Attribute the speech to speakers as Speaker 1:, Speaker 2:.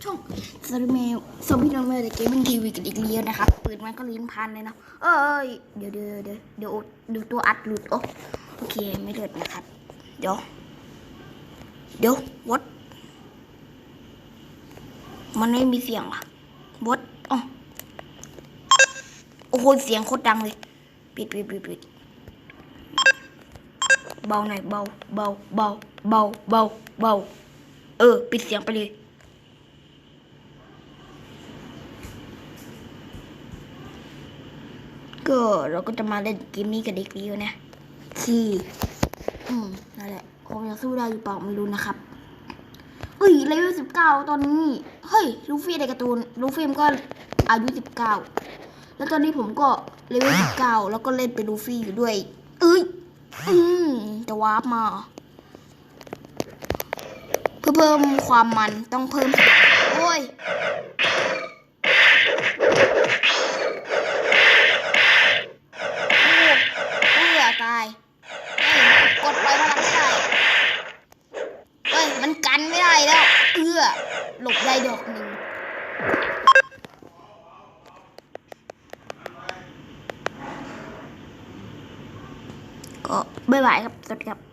Speaker 1: ไปอยู่กับช่องซาร์เมลซอมบี้น้องแมวจากเกมมิ่งทีวีกันอีกเรียวนะครับปืนมันก็ลิ้นพันเลยเนาะเอ้ยเดี๋ยวเดี๋ยวเดี๋ยวเดี๋ยวเดี๋ยวตัวอัดหลุดโอ้โอเคไม่เดือดนะครับ เดี๋ยว เดี๋ยววดมันไม่มีเสียงว่ะวดอ๋อโอ้โหเสียงโคตรดังเลยปิดปิดปิดปิดเบาหน่อยเบาเบาเบาเบาเบาเบาเออปิดเสียงไปเลย ก็เราก็จะมาเล่นเกมนี้กับเด็กวิวนะที่อืมนั่นแหละผมจะสู้ได้หรือเปล่าไม่รู้นะครับเฮ้ยเลเวลสิบเก้าตอนนี้ เฮ้ยลูฟี่ในการ์ตูนลูฟี่มันก็อายุสิบเก้าแล้วตอนนี้ผมก็เลเวลสิบเก้าแล้วก็เล่นเป็นลูฟี่อยู่ด้วย เอ้ยอืมจะวาร์ปมาเพื่อเพิ่มความมันต้องเพิ่มเสียงโอ้ย โอ้เอื้อตายเฮ้ยกดไปพลังไม่ได้เฮ้ย มันกันไม่ได้แล้ว เอื้อ หลบได้ดอกหนึ่งก็บ๊ายบายครับ สวัสดีครับ